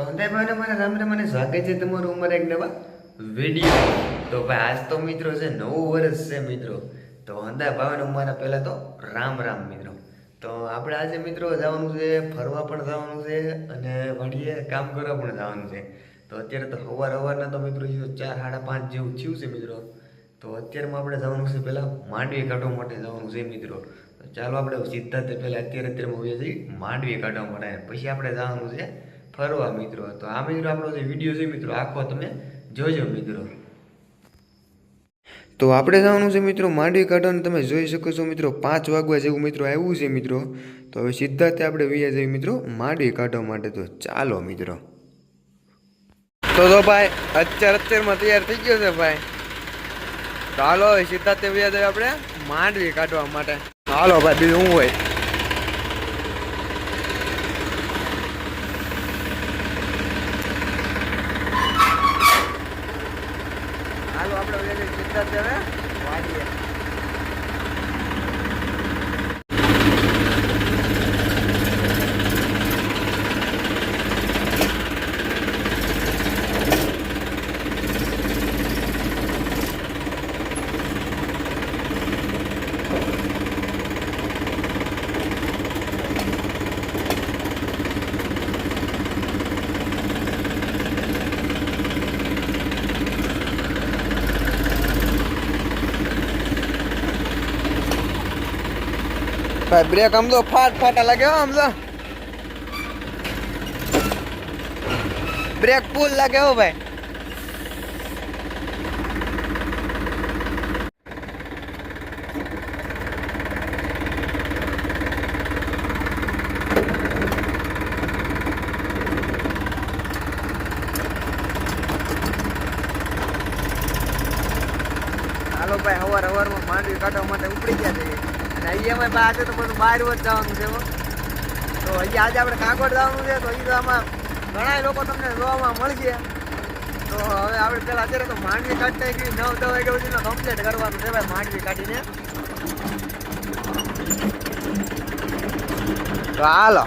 તો હંધાઈ ભાઈને મારા રામ રામ અને છે તમારું અમારા એક નવા વીડિયો. તો ભાઈ, આજ તો મિત્રો છે, નવું વર્ષ છે મિત્રો. તો હંધાઈ ભાઈને મારા પહેલાં તો રામ રામ મિત્રો. તો આપણે આજે મિત્રો જવાનું છે, ફરવા પણ જવાનું છે અને વળીએ કામ કરવા પણ જવાનું છે. તો અત્યારે તો સવાર સવારના તો મિત્રો ચાર, સાડા પાંચ જેવું થયું છે મિત્રો. તો અત્યારમાં આપણે જવાનું છે પહેલાં માંડવી કાઢવા માટે જવાનું છે મિત્રો. ચાલો આપણે સીધા તે પહેલાં અત્યારે અત્યારે હોઈએ છીએ માંડવી કાઢવા માટે. પછી આપણે જવાનું છે ફરવા મિત્રો. તો આ મિત્રો આપણો જે વીડિયો છે મિત્રો, આખો તમે જોજો મિત્રો. તો આપણે જવાનું છે મિત્રો માંડવી કાઢવાનું તમે જોઈ શકો છો મિત્રો, પાંચ વાગવા જેવું મિત્રો આવ્યું છે મિત્રો. તો હવે સીધા આપણે વૈયા જઈએ મિત્રો માંડવી કાઢવા માટે. તો ચાલો મિત્રો. તો તો ભાઈ, અત્યાર અત્યારમાં તૈયાર થઈ ગયો છે ભાઈ. ચાલો હવે સીધા તે જઈએ આપણે માંડવી કાઢવા માટે. હાલો ભાઈ, બીજું હું હોય હાલો આપણે વૈયા જઈએ સીધા તે હવે વાડીએ ભાઈ બ્રેક આમ તો ફાટ ફાટા લાગે આમ તો. બ્રેક ફૂલ લાગે હો ભાઈ. હાલો ભાઈ, હવાર હવારમાં માંડવી કાઢવા માટે ઉપડી ગયા છે. ભાઈ આજે તો બધું બહાર જ જવાનું છે તો અહીંયા આજે આપણે કાંકોડ જવાનું છે, તો એ તો આમાં ઘણા લોકો તમને જોવામાં મળશે. તો હવે આપણે પેલા અત્યારે તો માંડવી કાઢી નાખી, નવ દસ વાગ્યા સુધીમાં કમ્પ્લીટ કરવાનું છે ભાઈ માંડવી કાઢીને. તો હાલો.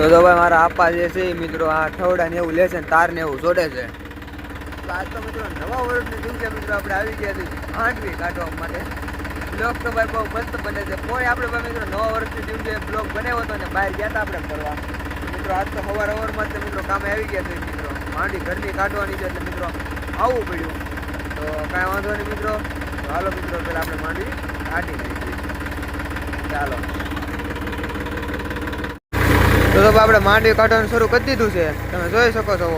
તો તો ભાઈ, મારા આપા જે છે એ મિત્રો આ ઠવડા ને એવું લે છે ને, તાર ને એવું જોડે છે. આજ તો મિત્રો નવા વર્ષની દિવસે મિત્રો આપણે આવી ગયા છે આઠવી કાઢવા માટે. બ્લોગ તો ભાઈ બહુ મસ્ત બને છે. કોઈ આપણે ભાઈ મિત્રો નવા વર્ષની દિવસે બ્લોગ બનાવ્યો હતો ને બહાર ગયા હતા આપણે ફરવા. મિત્રો આજ તો સવાર અવારમાં જ મિત્રો કામે આવી ગયા છે મિત્રો. માંડી ઘરની કાઢવાની છે એટલે મિત્રો આવવું પડ્યું. તો કાંઈ વાંધો નહીં મિત્રો. હાલો મિત્રો, પેલા આપણે માંડી કાઢી નાખીએ. ચાલો. તો તો આપણે માંડવી કાઢવાનું શરૂ કરી દીધું છે. તમે જોઈ શકો છો?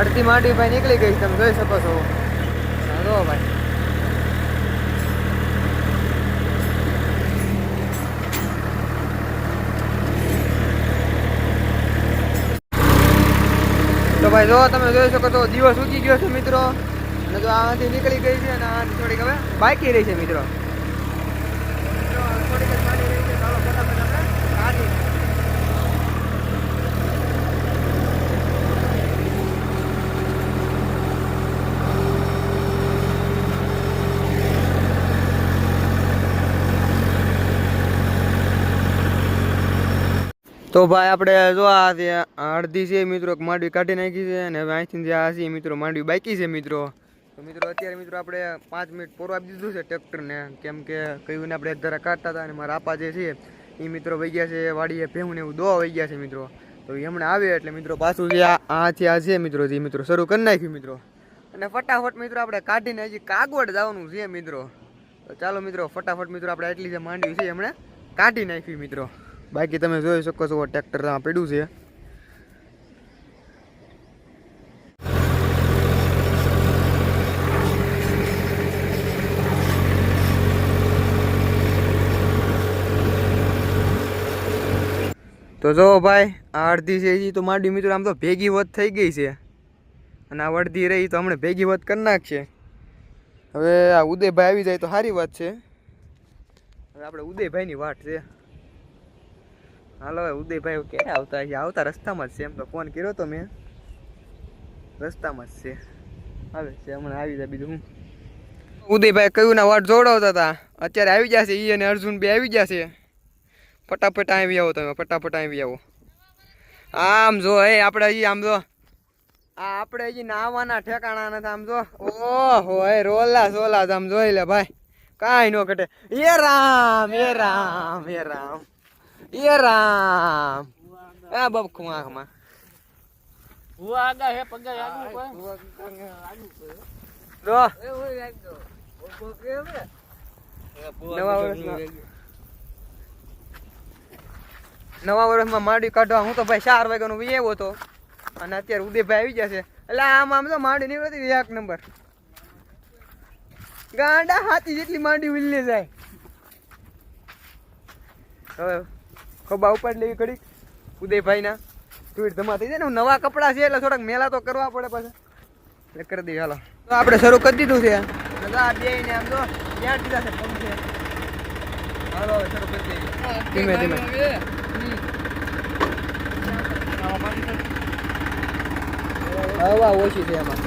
અડધી માંડવી ભાઈ નીકળી ગઈ, તમે જોઈ શકો છો. ભાઈ. ભાઈ જો તમે જોઈ શકો છો દિવસ ઉગી ગયો છે મિત્રો. અને જો આમાંથી નીકળી ગઈ છે અને થોડીક હવે બાકી રહી છે મિત્રો, થોડીક જ બાકી રહી છે. ચાલો ફટાફટ આપણે કાઢી નાખીએ. તો ભાઈ આપણે જો આ અડધી છે મિત્રો માંડવી કાઢી નાખી છે અને હવે અહીંથી જે આ છે મિત્રો, માંડવી બાકી છે મિત્રો. તો મિત્રો, અત્યારે મિત્રો આપણે પાંચ મિનિટ પૂરું આપી દીધું છે ટ્રેક્ટરને. કેમ કે કહ્યું આપણે ધારા કાઢતા હતા અને મારા આપા જે છે એ મિત્રો વહી ગયા છે, વાડીએ ભેહું એવું દોવા વહી ગયા છે મિત્રો. તો એ હમણાં આવે એટલે મિત્રો પાછું જે આથી આ છે મિત્રો, જે મિત્રો શરૂ કરી નાખ્યું મિત્રો. અને ફટાફટ મિત્રો આપણે કાઢીને હજી કાગવડ જવાનું છે મિત્રો. તો ચાલો મિત્રો, ફટાફટ મિત્રો આપણે એટલી જે માંડવી છે હમણાં કાઢી નાખ્યું મિત્રો. બાકી તમે જોઈ શકો છો, ટ્રેક્ટર ત્યાં પડ્યું છે. તો જો ભાઈ, આ અડધી છે એ તો માંડી, મિત્રો, આમ તો ભેગી વધ થઈ ગઈ છે. અને આ અડધી રહી તો હમણાં ભેગી વધ કરી નાખશે. હવે આ ઉદયભાઈ આવી જાય તો સારી વાત છે. હવે આપણે ઉદયભાઈની વાટ છે. હાલો ઉદયભાઈ ક્યારે આવતા છે આવતા રસ્તામાં જ છે. એમ તો ફોન કર્યો તો મેં. રસ્તામાં જ છે. આવે છે. હમણાં આવી જાય બીજું ઉદયભાઈ કયું ના વાટ જોડાવતા હતા? અત્યારે આવી જશે ઈ અને અર્જુન બે આવી જશે. ફટાફટ આવી આવો તમે. ફટાફટ આવી આવો. આમ જો હે આપણે હજી આમ જો. આ આપણે હજી નાવાના ઠેકાણા નથી. આમ જો. ઓહો હે રોલા સોલા આમ જોઈ લે ભાઈ. કાંઈ નો ઘટે. એ રામ એ રામ એ રામ. એ રામ આ બબખું આંખમાં જો નવા વર્ષમાં. નવા વર્ષમાં માંડી કાઢવા હું તો ભાઈ ચાર વાગ્યાનો વી આવ્યો હતો. અને અત્યારે ઉદયભાઈ આવી જશે એટલે આમ આમ તો માંડી નીકળતી એક નંબર. ગાંડા હાથી જેટલી માંડી ઉલ્લી જાય. હવે ખોબા ઉપર લેવી ઘડીક. ઉદયભાઈના ટ્વીટ જમા થઈ જાય ને, નવા કપડાં છે એટલે થોડાક મેલા તો કરવા પડે પાછા. એટલે કરી દઈએ, હાલો. તો આપણે શરૂ કરી દીધું છે. બે ને આમ તો ત્યાં દીધા છે છે હાલો, શરૂ કરી દઈએ. હવા ઓછી છે એમાં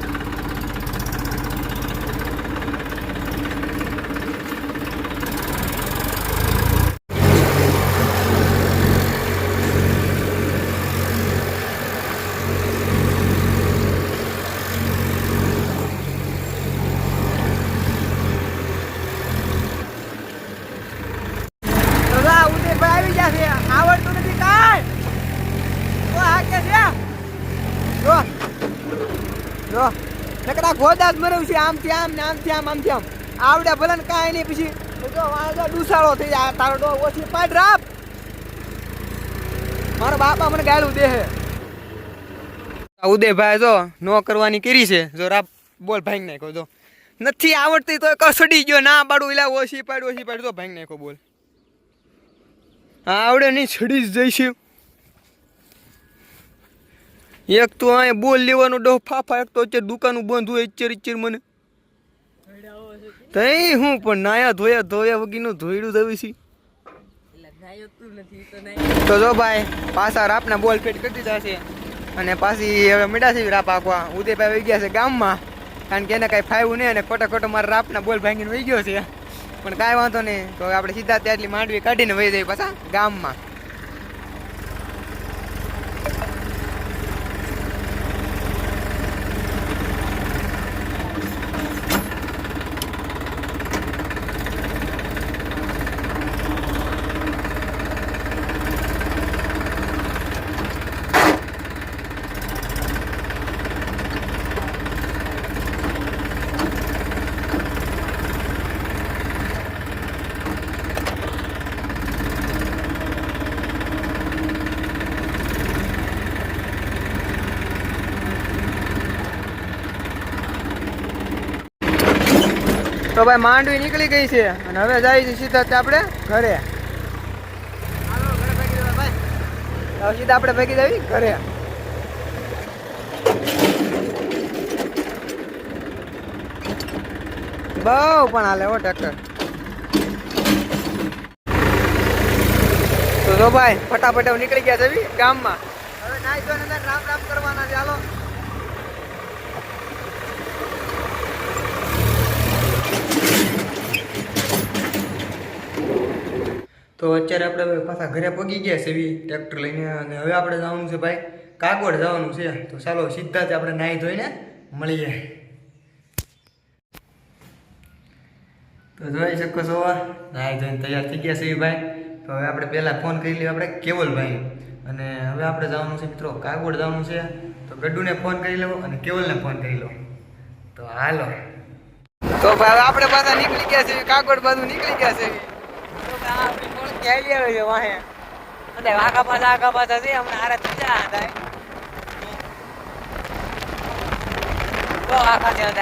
દાદા ઉદયભાઈ આવી ગયા છે આવડતું નથી કાંઈ તો આ કે છે જો જો નકરા જ મરવું છે આમથી આમ ને આમથી આમ આમથી આમ આવડે ભલે ને કાંઈ નહીં. પછી જો વાંધો ડુસાળો થઈ જાય. તારો ડો ઓછી પાડ રાપ મારા બાપા મને ગાળું દે ઉદયભાઈ જો નો કરવાની કરી છે. જો રાપ, બોલ ભાઈ નાખો જો. નથી આવડતી તો કસડી ગયો. ના પાડું એટલે ઓછી પાડ ઓછી પાડ. તો ભાઈ નાખો બોલ. હા આવડે નહીં, છડી જ જઈશું. એક તો અહીંયા બોલ લેવાનો ડો ફાફા, એક તો અત્યારે દુકાનું બંધ હોય ઇચ્ચર ઇચ્ચર મને. તઈ હું પણ નાયા ધોયા ધોયા વગીનું ધોયડું દવી છે. તો જો ભાઈ, પાછા રાપના બોલ ફેટ કરી દીધા છે. અને પાછી હવે મીડા છે રાપ આખવા. ઉદયભાઈ વહી ગયા છે ગામમાં. કારણ કે એને કાંઈ ફાવ્યું નહીં અને ખોટો ખોટો મારા રાપના બોલ ભાંગીને વહી ગયો છે. પણ કાંઈ વાંધો નહીં. તો આપણે સીધા ત્યાંથી માંડવી કાઢીને વહી જઈએ પાછા ગામમાં. તો ભાઈ માંડવી નીકળી ગઈ છે. અને હવે જાય છે સીધા આપણે ઘરે. સીધા આપણે ભેગી જવી ઘરે. બહુ પણ હાલે હો ટ્રેક્ટર તો ભાઈ, ફટાફટ નીકળી ગયા છે ગામમાં. હવે નાઈ ધોઈને રામ રામ કરવાના છે તો અત્યારે આપણે હવે પાછા ઘરે પગી ગયા છે એવી ટ્રેક્ટર લઈને અને હવે આપણે જવાનું છે ભાઈ કાગવડ જવાનું છે. તો ચાલો સીધા જ આપણે નાહી ધોઈને મળીએ. તો જોઈ શકો છો, નાહી ધોઈને તૈયાર થઈ ગયા છે ભાઈ. તો હવે આપણે પહેલાં ફોન કરી લઈએ આપણે કેવલભાઈ અને હવે આપણે જવાનું છે મિત્રો કાગવડ જવાનું છે. તો ગડ્ડુને ફોન કરી લો અને કેવલને ફોન કરી લો. તો હાલો. તો ભાઈ આપણે પાછા નીકળી ગયા છે કાગવડ બાજુ નીકળી ગયા છે. ક્યાં આવે છે વાહે. અને આગા પાછા આગા પાછા છે હમણાં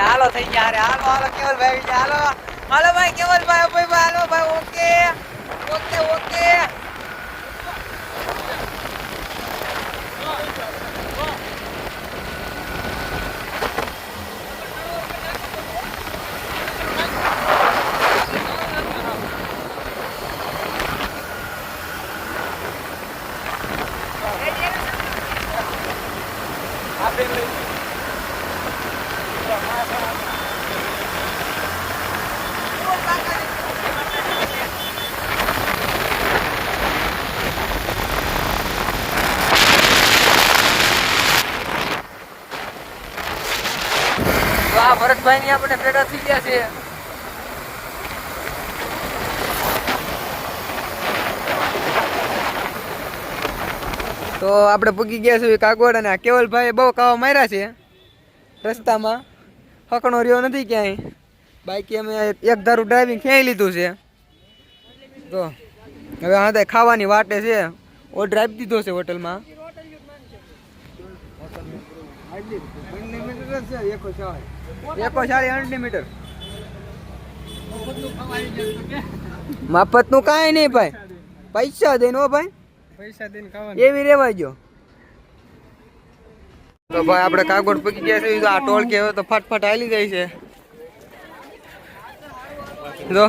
હાલો થઈ ગયા અરે હાલો હાલો કેવલ ભાઈ હાલો. હાલો ભાઈ કેવલ ભાઈ ભાઈ ભાઈ હાલો ભાઈ, ઓકે. ઓકે ઓકે વાહ ભરતભાઈ ની આપણે ભેગા થઈ ગયા છે તો આપણે પૂગી ગયા છીએ કાગવડ અને આ કેવલભાઈ બહુ કાવા માર્યા છે. રસ્તામાં. હકણો રહ્યો નથી ક્યાંય. બાઈક અમે એક ધારું ડ્રાઇવિંગ ખેંચી લીધું છે. તો હવે હા ખાવાની વાટે છે. ઓર્ડર આપી દીધો છે હોટલમાં. એકો સાડી અનલિમિટેડ મફતનું કાંઈ નહીં ભાઈ. પૈસા દઈને હો ભાઈ. પૈસા એવી રેવાય જો. તો ભાઈ આપણે કાગળ પકી ગયા છે આ ટોળ કે તો ફટફટ હાલી જાય છે. જો.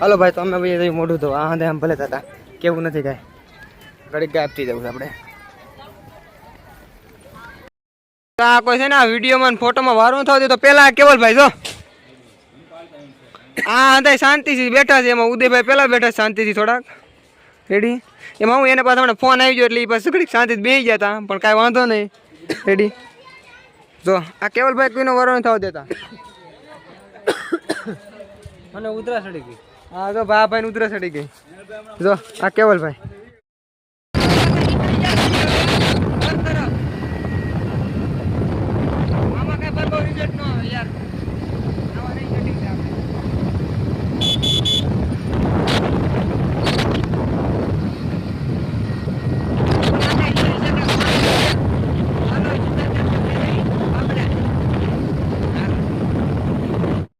હાલો ભાઈ, તો અમે ભાઈ મોઢું તો આ ભલે થતા કેવું નથી કાંઈ? ઘડીક ગાયબ થઈ જવું છે આપણે. આ કોઈ છે ને આ વિડીયોમાં ને ફોટોમાં વારું થતું તો પેલા કેવલ ભાઈ જો. આ હતા શાંતિથી બેઠા છે એમાં ઉદયભાઈ પેલા બેઠા શાંતિથી થોડાક. રેડી એમાં હું એને પાસે મને ફોન આવી ગયો એટલે એ પાસે ઘડીક શાંતિથી બેસી ગયા હતા પણ કાંઈ વાંધો નહીં. રેડી જો આ કેવલભાઈ કોઈનો વારો નથી થવા દેતા. મને ઉધરા ચડી ગઈ. હા જો ભાઈ ભાઈ ઉતરે ચડી ગઈ. જો આ કેવલભાઈ